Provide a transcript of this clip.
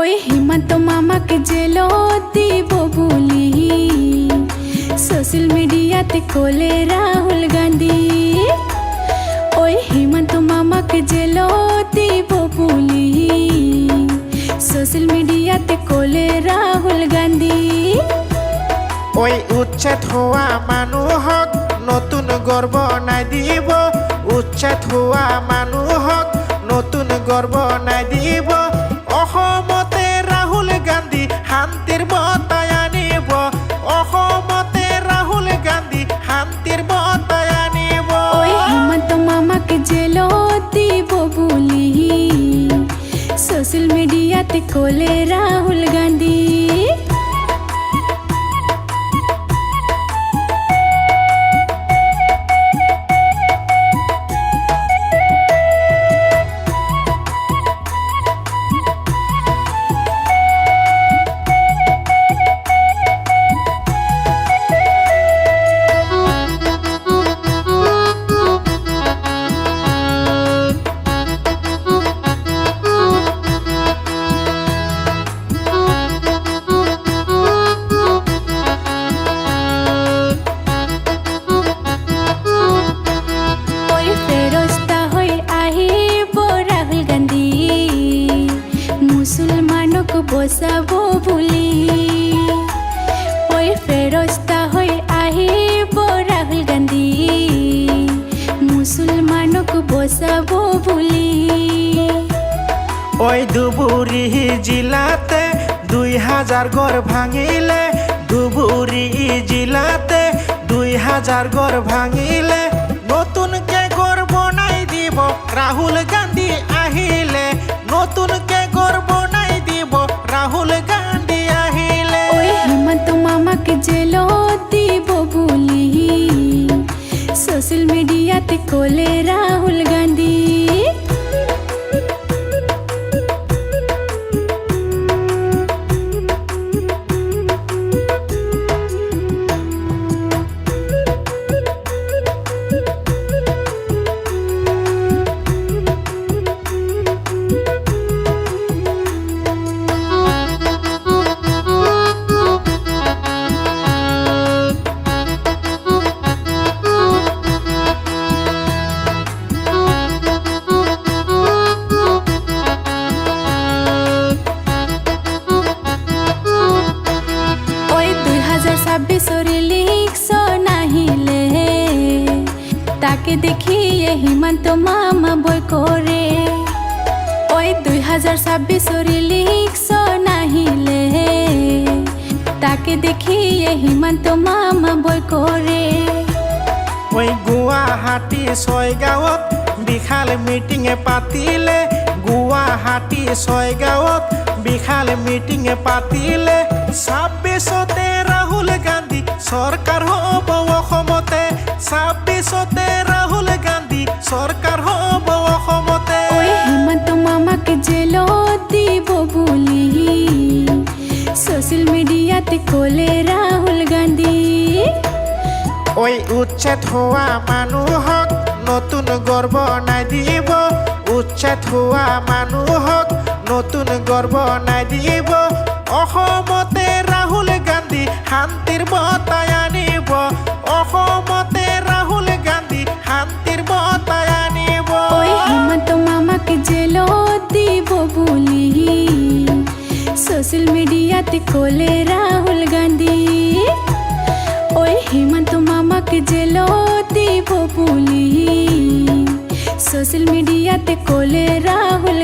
ওই হিমন্ত মামাকে জেলো দিব বলি। সোশ্যাল মিডিয়াতে কোলে রাহুল গান্ধী। ওই হিমন্ত মামাকে জেলো দিব বলি। সোশ্যাল মিডিয়াতে কোলে রাহুল গান্ধী। ওই উচ্ছেদ হোৱা মানুহক নতুন গৰ্ব নাই দিব। উচ্ছেদ হোৱা মানুহক নতুন গৰ্ব নাই দিব। ৰাহুল গান্ধী বতায় আনিব। অসমতে রাহুল গান্ধী শান্তির বতায় আনিব। ওই হিমন্ত মামাকে জেলো দিব বলি। সোশ্যাল মিডিয়াতে কোলে রাহুল গান্ধী। মুসলমানক বসাবো বুলি। ওই ফেরস্তা হই আহিব রাহুল গান্ধী। মুসলমানক বসাবো বুলি। ওই ধুবুৰী জিলাতে দুই হাজাৰ ঘৰ ভাঙিলে ধুবুৰী জিলাতে দুই হাজাৰ ঘৰ ভাঙিলে, নতুনকে ঘৰ বনাই দিব ৰাহুল গান্ধী আহিলে নতুনকে ৰাহুল গান্ধী আহিলে। হেমন্ত মামাকে জেলো দিব মিডিয়াতে কোলে রাহুল তাকে দেখিয়ে হিমন্ত মামা বই করে। ওই দুই হাজার ছাব্বিশর ইলেকশন আহিলে তাকে দেখিয়ে হিমন্ত মামা বই করে। ওই গুৱাহাটী ছয়গাঁৱত বিশাল মিটিঙে পাতিলে। গুৱাহাটী ছয়গাঁৱত বিশাল মিটিঙে পাতিলে। ছাব্বিছতে ৰাহুল গান্ধী চৰকাৰ হ'ব অসমতে। ছাব্বিছতে মিডিয়াতে কোলে রাহুল গান্ধী। ওই উচ্ছেদ হোৱা মানুহক নতুন গর্ব নাই দিব। উচ্ছেদ হোৱা মানুহক নতুন গৰ্ব নাই দিব। অসমতে ৰাহুল গান্ধী শান্তিৰ বঁটাই আনিব। অসমতে সোশ্যাল মিডিয়াতে কোলে রাহুল গান্ধী ওই হেমন্ত মামাকে জেল দিব পুলি সোশ্যাল মিডিয়াতে কোলে রাহুল